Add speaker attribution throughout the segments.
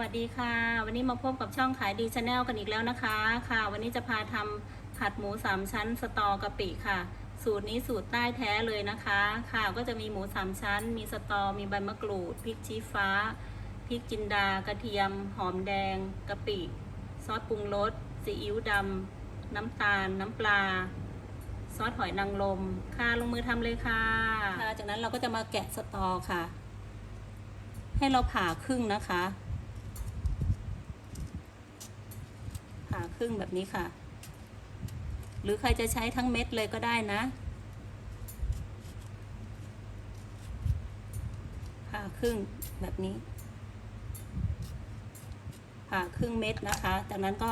Speaker 1: วัสดีค่ะ วันนี้มาพบกับช่องขายดีชาแนลกันอีกแล้วนะคะ ค่ะ วันนี้จะพาทำผัดหมูสามชั้นสตอกะปิค่ะ สูตรนี้สูตรใต้แท้เลยนะคะ ค่ะก็จะมีหมูสามชั้น มีสตอ มีใบมะกรูดพริกชี้ฟ้าพริกจินดากระเทียม หอมแดงกะปิซอสปรุงรสซีอิ๊วดำน้ำตาล น้ำปลา ซอสหอยนางรมค่ะลงมือทำเลยค่ะ ค่ะ จากนั้นเราก็จะมาแกะสตอค่ะ ให้เราผ่าครึ่งนะคะ ผ่าครึ่งแบบนี้ค่ะ หรือใครจะใช้ทั้งเม็ดเลยก็ได้นะ ผ่าครึ่งแบบนี้ ผ่าครึ่งเม็ดนะคะ จากนั้นก็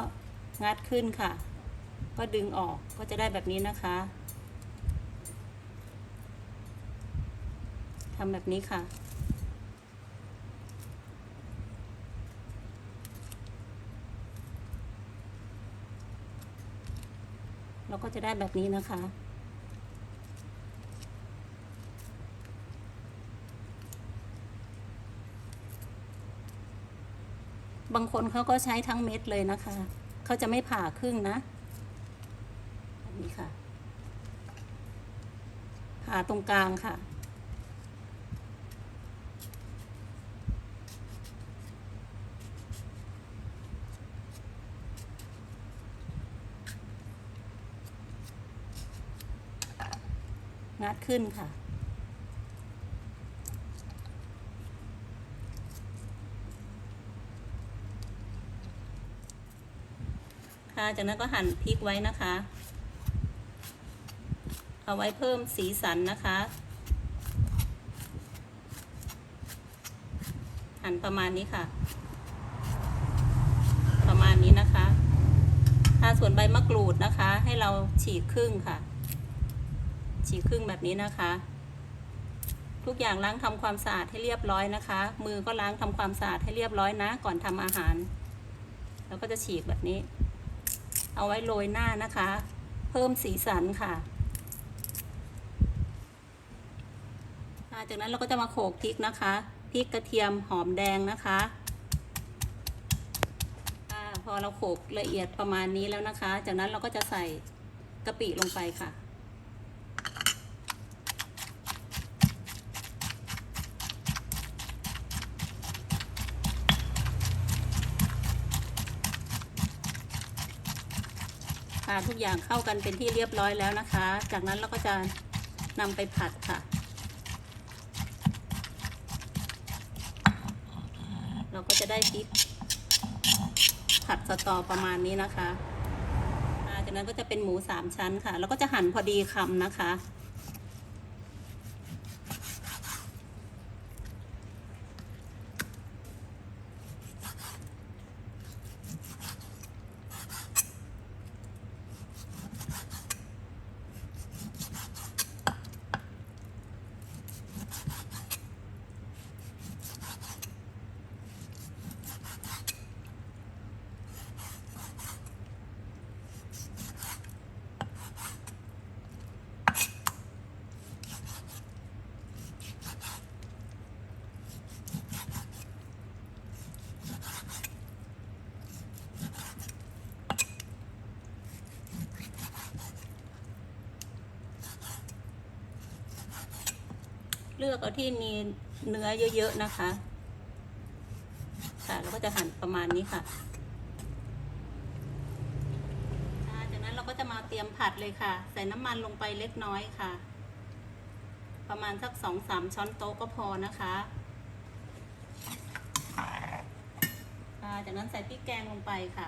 Speaker 1: งัดขึ้นค่ะ ก็ดึงออกก็จะได้แบบนี้นะคะทำแบบนี้ค่ะ เรา ก็จะได้แบบนี้นะคะ บางคนเขาก็ใช้ทั้งเม็ดเลยนะคะ เขาจะไม่ผ่าครึ่งนะแบบนี้ค่ะผ่าตรงกลางค่ะ งัดขึ้นค่ะ ค่ะ จากนั้นก็หั่นพริกไว้นะคะ เอาไว้เพิ่มสีสันนะคะ หั่นประมาณนี้ค่ะ ประมาณนี้นะคะ ถ้าส่วนใบมะกรูดนะคะ ให้เราฉีกครึ่งค่ะ ฉีกครึ่งแบบนี้นะคะ ทุกอย่างล้างทำความสะอาดให้เรียบร้อยนะคะ มือก็ล้างทำความสะอาดให้เรียบร้อยนะ ก่อนทำอาหาร แล้วก็จะฉีกแบบนี้ เอาไว้โรยหน้านะคะ เพิ่มสีสันค่ะจากนั้นเราก็จะมาโขลกพริกนะคะพริกกระเทียมหอมแดงนะคะพอเราโขลกละเอียดประมาณนี้แล้วนะคะ จากนั้นเราก็จะใส่กะปิลงไปค่ะ ค่ะ ทุกอย่างเข้ากันเป็นที่เรียบร้อยแล้วนะคะ จากนั้นเราก็จะนำไปผัดค่ะ เราก็จะได้พริกผัดสตอประมาณนี้นะคะจากนั้นก็จะเป็นหมูสามชั้นค่ะ แล้วก็จะหั่นพอดีคำนะคะ เลือกเอาที่มีเนื้อเยอะๆนะคะ ค่ะแล้วก็จะหั่นประมาณนี้ค่ะจากนั้นเราก็จะมาเตรียมผัดเลยค่ะ ใส่น้ำมันลงไปเล็กน้อยค่ะ ประมาณสักสองสามช้อนโต๊ะก็พอนะคะจากนั้นใส่พริกแกงลงไปค่ะ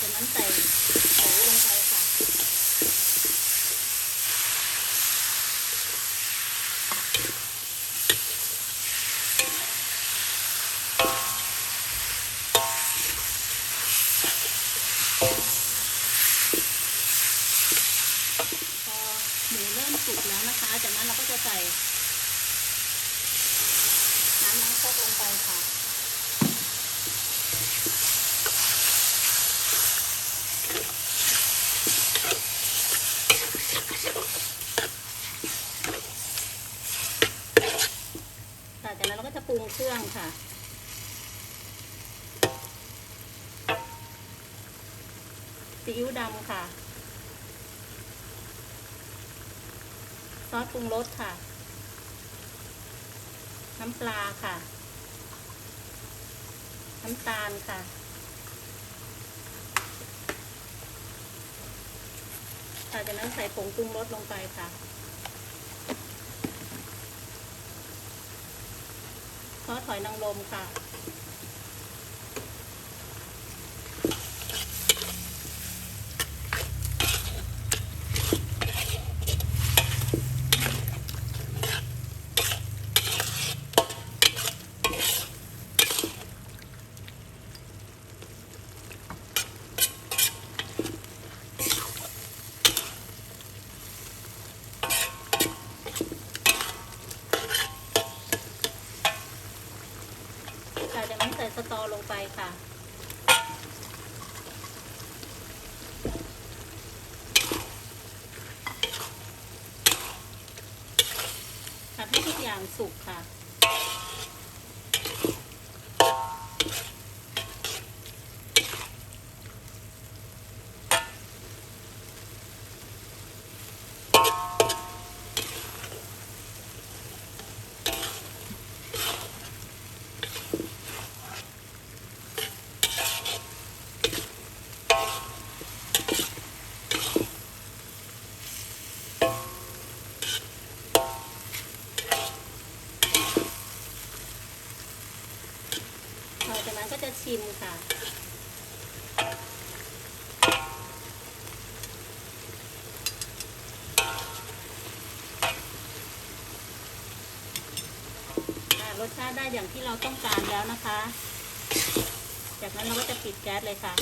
Speaker 1: จากนั้นใส่หมูลงไปค่ะ พอหมูเริ่มสุกแล้วนะคะ จากนั้นเราก็จะใส่ น้ำล้างโคกลงไปค่ะ รื่องค่ะซีอิ๊วดำค่ะ ซอสปรุงรสค่ะ น้ำปลาค่ะ น้ำตาลค่ะค่ะจากนั้นใส่ผงปรุงรสลงไปค่ะ อสหอยนางรมค่ะ ค่ะจากนั้นใส่สตอลงไปค่ะ ผัดให้ทุกอย่างสุกค่ะ หลังจากนั้นก็จะชิมค่ะ อ่าได้อย่างที่เราต้องการแล้วนะคะ จากนั้นเราก็จะปิดแก๊สเลยค่ะ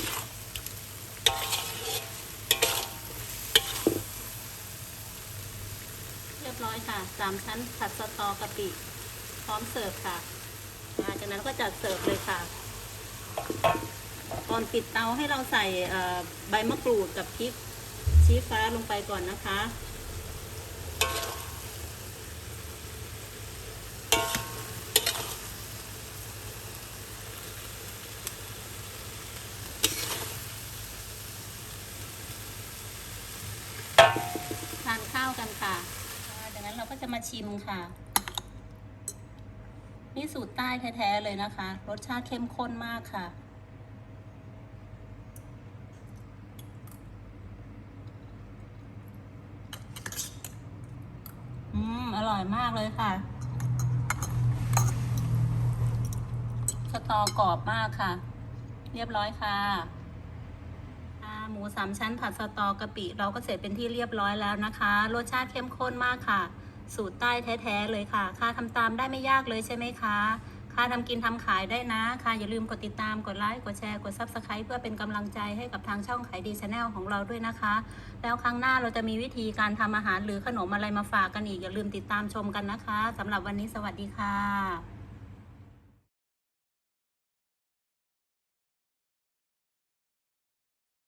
Speaker 1: เรียบร้อยค่ะสามชั้นผัดสตอกะปิ พร้อมเสิร์ฟค่ะอ่าจากนั้นก็จัดเสิร์ฟเลยค่ะก่อนปิดเตาให้เราใส่ใบมะกรูดกับพริกชี้ฟ้าลงไปก่อนนะคะ ทานข้าวกันค่ะอ่าจากนั้นเราก็จะ มาชิมค่ะ นี่สูตรใต้แท้ๆเลยนะคะ รสชาติเข้มข้นมากค่ะ อืม อร่อยมากเลยค่ะสตอกรอบมากค่ะ เรียบร้อยค่ะหมูสามชั้นผัดสตอกะปิ เราก็เสร็จเป็นที่เรียบร้อยแล้วนะคะ รสชาติเข้มข้นมากค่ะ สูตรใต้แท้ๆเลยค่ะ ค่าทำตามได้ไม่ยากเลยใช่ไหมคะ ค่าทำกินทำขายได้นะ ค่ะ อย่าลืมกดติดตาม กดไลค์ กดแชร์ กดซับสไคร b ์เพื่อเป็นกำลังใจให้กับทางช่องขายดีชาแนลของเราด้วยนะคะ แล้วครั้งหน้าเราจะมีวิธีการทำอาหารหรือขนมอะไรมาฝากกันอีก อย่าลืมติดตามชมกันนะคะสำหรับวันนี้สวัสดีค่ะ